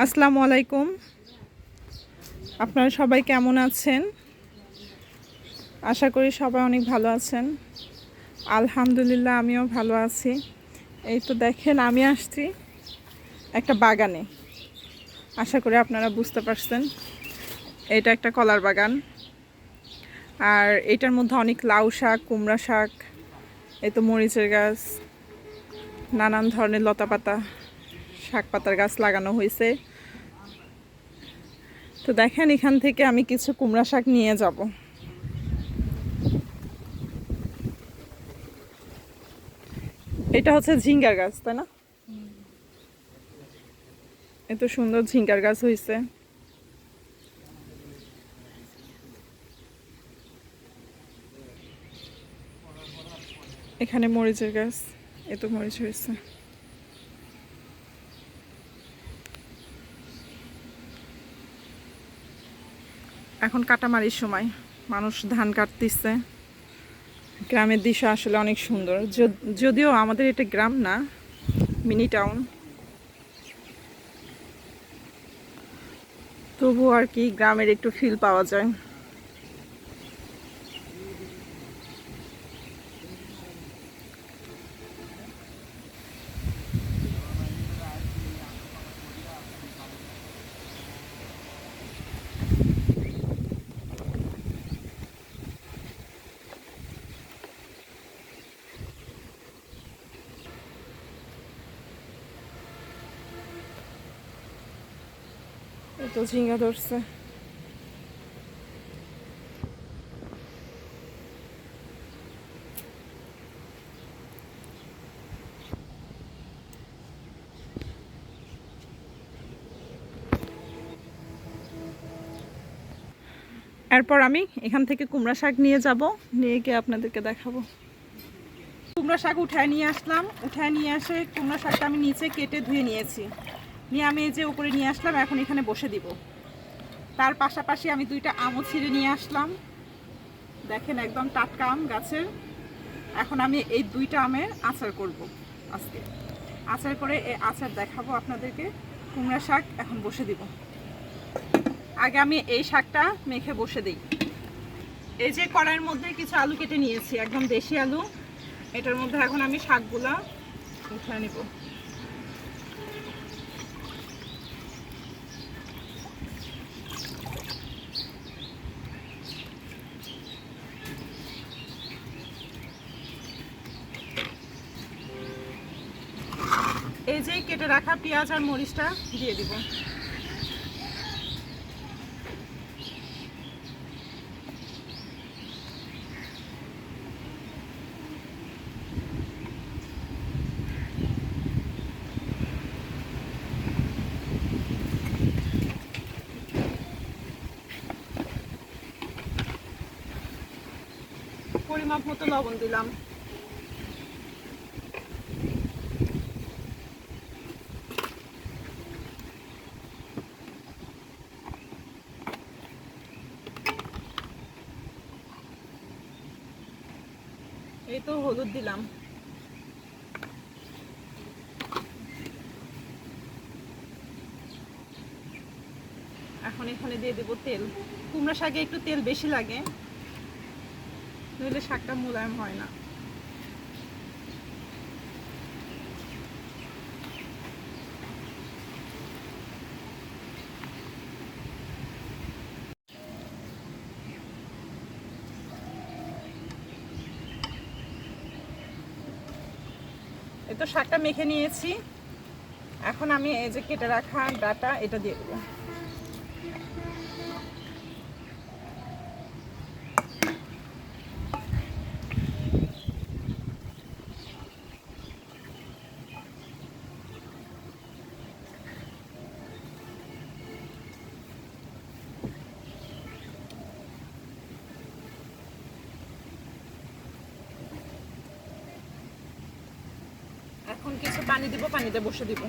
আসসালামু আলাইকুম। আপনারা সবাই কেমন আছেন? আশা করি সবাই অনেক ভালো আছেন। আলহামদুলিল্লাহ, আমিও ভালো আছি। এই তো দেখেন, আমি আসছি একটা বাগানে। আশা করি আপনারা বুঝতে পারছেন, এটা একটা কলার বাগান। আর এটার মধ্যে অনেক লাউ শাক, কুমড়া শাক, এই তো মরিচের গাছ, নানান ধরনের লতা পাতা শাক পাতার গাছ লাগানো হয়েছে। তো দেখেন, এখান থেকে আমি কিছু কুমড়া শাক নিয়ে যাব। এটা হচ্ছে ঝিঙ্গার গাছ, তাই না? এত সুন্দর ঝিঙ্গার গাছ হয়েছে। এখানে মরিচের গাছ, এত মরিচ হয়েছে। এখন কাটামারির সময়। মানুষ ধান কাটতেছে। গ্রামের দৃশ্য আসলে অনেক সুন্দর। যদিও আমাদের এটা গ্রাম না, মিনি টাউন। তবু আর কি গ্রামের একটু ফিল পাওয়া যায়। এই তো ঝিঙ্গা ধরছে। এরপর আমি এখান থেকে কুমড়া শাক নিয়ে যাব, নিয়ে গিয়ে আপনাদেরকে দেখাবো। কুমড়া শাক উঠায় নিয়ে আসলাম, উঠায় নিয়ে আসে কুমড়া শাকটা আমি নিচে কেটে ধুয়ে নিয়েছি। নিয়ে আমি এই যে উপরে নিয়ে আসলাম, এখন এখানে বসে দিব। তার পাশাপাশি আমি দুইটা আমও ছিঁড়ে নিয়ে আসলাম। দেখেন একদম টাটকা আম গাছের। এখন আমি এই দুইটা আমের আচার করব আজকে। আচার করে এই আচার দেখাবো আপনাদেরকে। কুমড়া শাক এখন বসে দিব। আগে আমি এই শাকটা মেখে বসে দিই। এই যে কড়াইয়ের মধ্যে কিছু আলু কেটে নিয়েছি, একদম দেশি আলু। এটার মধ্যে এখন আমি শাকগুলা উঠে নিব এই যে কেটে রাখা পেঁয়াজ আর মরিচটা দিয়ে দিব। পরিমাপ মতো লবণ দিলাম। তো হলুদ দিলাম। এখন এখানে দিয়ে দেবো তেল। কুমড়া শাকে একটু তেল বেশি লাগে, নইলে শাকটা মোলায়েম হয় না। শাকটা মেখে নিয়েছি। এখন আমি এই যে কেটে রাখা ডাটা এটা দিয়ে দেবো। এখন কিছু পানি দিব, পানিতে বসে দিব।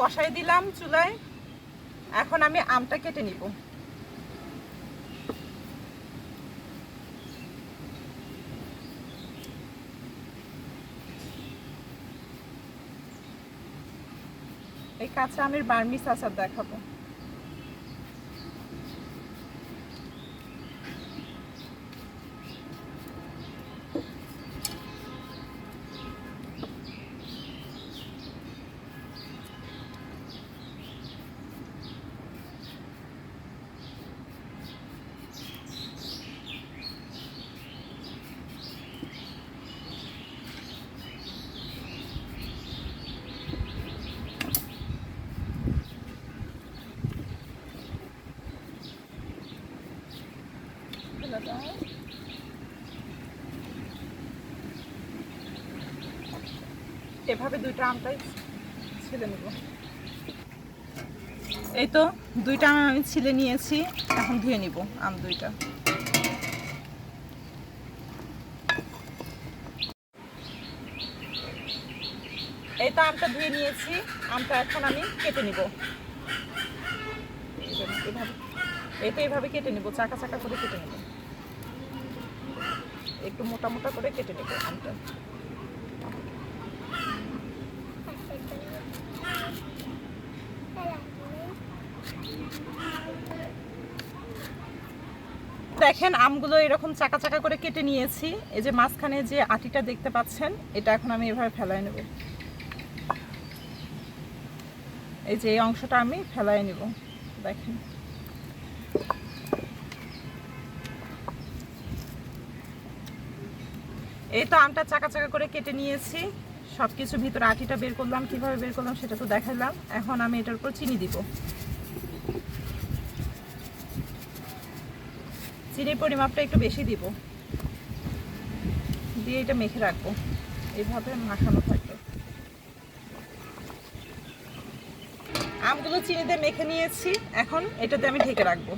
বসাই দিলাম চুলায়। এখন আমি আমটা কেটে নিব। এই কাঁচা আমের বার্মিস আচার দেখাবো। এভাবে দুইটা আমটাই ছিলে নেব। এই তো, দুইটা আম আমি ছিলে নিয়েছি, এখন ধুয়ে নিব আম দুইটা। এই তো আমটা ধুয়ে নিয়েছি, আমটা এখন আমি কেটে নিব। এভাবে, এই তো এইভাবে কেটে নিব, চাকা চাকা করে কেটে নেব। একটু মোটা মোটা করে কেটে নেব আমটা। দেখেন, আমগুলো এরকম চাকা চাকা করে কেটে নিয়েছি। এই যে মাঝখানে যে আটিটা দেখতে পাচ্ছেন, এটা এখন আমি এভাবে ফেলায় নেব। এই যে এই অংশটা আমি ফেলায় নেব, দেখেন। এই তো আমটা চাকা চাকা করে কেটে নিয়েছি। সব কিছু ভিতরে আটিটা বের করলাম, কীভাবে বের করলাম সেটা তো দেখালাম। এখন আমি এটার উপর চিনি দিব। চিনির পরিমাপটা একটু বেশি দিব। দিয়ে এটা মেখে রাখব। এইভাবে মাখানো থাকবে। আমগুলো চিনিতে মেখে নিয়েছি। এখন এটাতে আমি ঢেকে রাখব।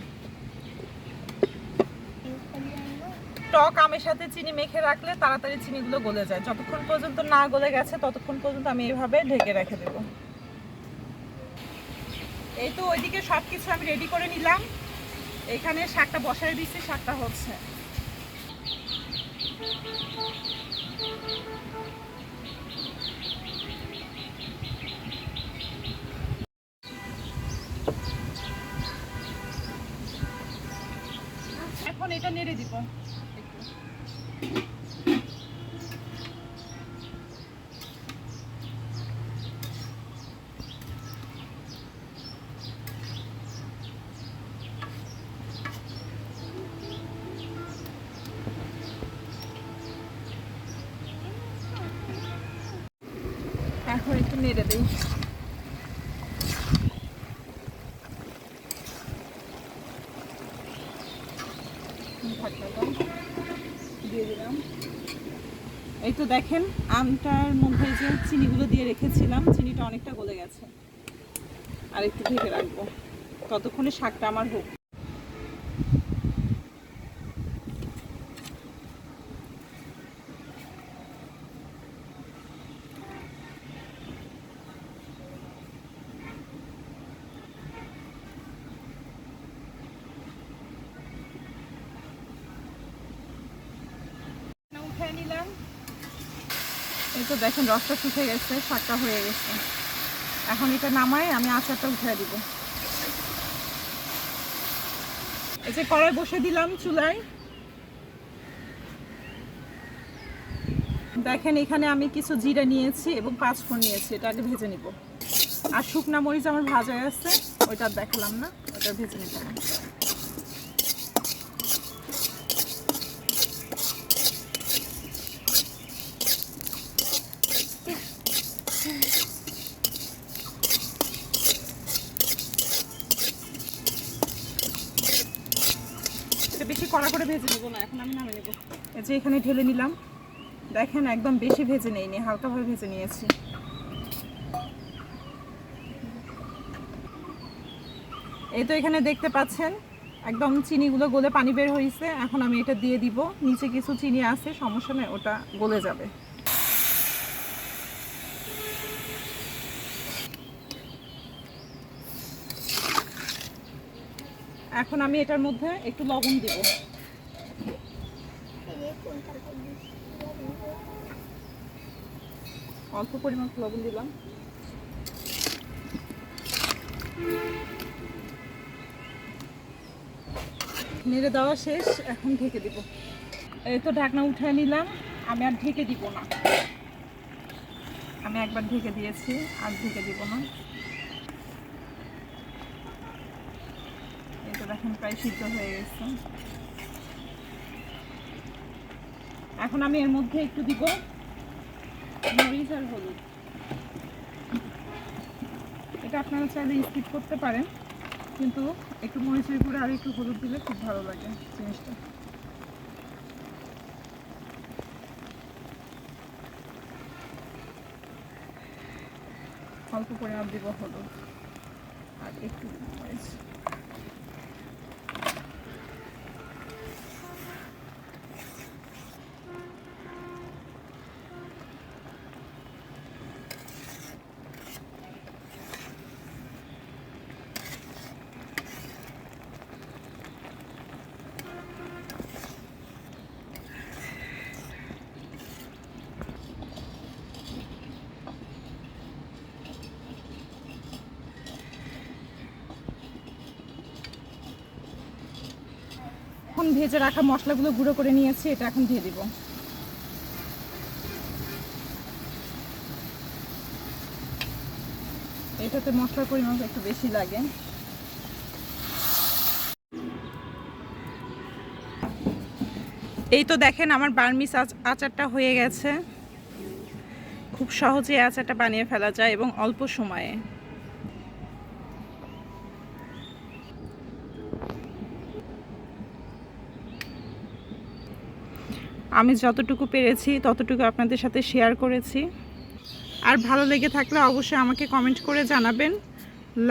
টক আমের সাথে চিনি মেখে রাখলে তাড়াতাড়ি চিনিগুলো গলে যায়। যতক্ষণ পর্যন্ত না গলে গেছে, ততক্ষণ পর্যন্ত আমি এইভাবে ঢেকে রেখে দেবো। এই তো ওইদিকে সব কিছু আমি রেডি করে নিলাম। এখানে শাকটা বসায় দিচ্ছি শাকটা হচ্ছে এখন এটা নেড়ে দিব একটু। এখন একটু নেড়ে দিই দিয়ে দিলাম। এই তো দেখেন, আমটার মধ্যে যে চিনিগুলো দিয়ে রেখেছিলাম, চিনিটা অনেকটা গলে গেছে। আর একটু ঢেকে রাখব। ততক্ষণে শাকটা আমার হোক উঠে নিলাম এই তো দেখেন রসটা শুকে গেছে, শাকটা হয়ে গেছে। এখন এটা নামাই আমি আচারটা উঠে দিব। এই যে কড়াই বসে দিলাম চুলায়। দেখেন এখানে আমি কিছু জিরা নিয়েছি এবং পাঁচফোড়ন নিয়েছি, এটা আগে ভেজে নিব। আর শুকনা মরিচ আমার ভাজা আছে, ওইটা দেখালাম না ওটা ভেজে নিব। কড়া করে ভেজে নেব না, এখন আমি নামে এই যে এখানে ঢেলে নিলাম। দেখেন একদম বেশি ভেজে নেইনি, হালকাভাবে ভেজে নিয়েছি। এই তো এখানে দেখতে পাচ্ছেন, একদম চিনিগুলো গলে পানি বের হয়েছে এখন আমি এটা দিয়ে দিব। নিচে কিছু চিনি আছে, সমস্যা নেই, ওটা গলে যাবে। এখন আমি এটার মধ্যে একটু লবণ দিব। অল্প পরিমাণ লবণ দিলাম। নেড়ে দেওয়া শেষ, এখন ঢেকে দিব। এই তো ঢাকনা উঠায় নিলাম, আমি আর ঢেকে দিব না। আমি একবার ঢেকে দিয়েছি, আর ঢেকে দিব না। দেখেন প্রায় সিদ্ধ হয়ে গেছে। এখন আমি এর মধ্যে একটু দিব মরিচ আর হলুদ। এটা আপনারা চাইলে স্কিপ করতে পারেন, কিন্তু একটু মরিচের গুঁড়ো আর একটু হলুদ দিলে খুব ভালো লাগে জিনিসটা। অল্প পরিমাণ দিব হলুদ আর একটু মরিচ। ভেজে রাখা মশলাগুলো গুঁড়ো করে নিয়েছি, এটা এখন দিয়ে দিব। এটাতে মশলার পরিমাণ একটু বেশি লাগে। এই তো দেখেন আমার বার্মিস আচ- আচারটা হয়ে গেছে। খুব সহজে আচারটা বানিয়ে ফেলা যায় এবং অল্প সময়ে। আমি যতটুকু পেরেছি, ততটুকু আপনাদের সাথে শেয়ার করেছি। আর ভালো লেগে থাকলে অবশ্যই আমাকে কমেন্ট করে জানাবেন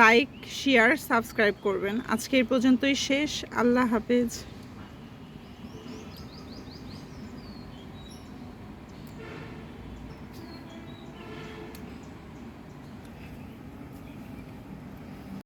লাইক শেয়ার সাবস্ক্রাইব করবেন। আজকে এই পর্যন্তই শেষ। আল্লাহ হাফেজ।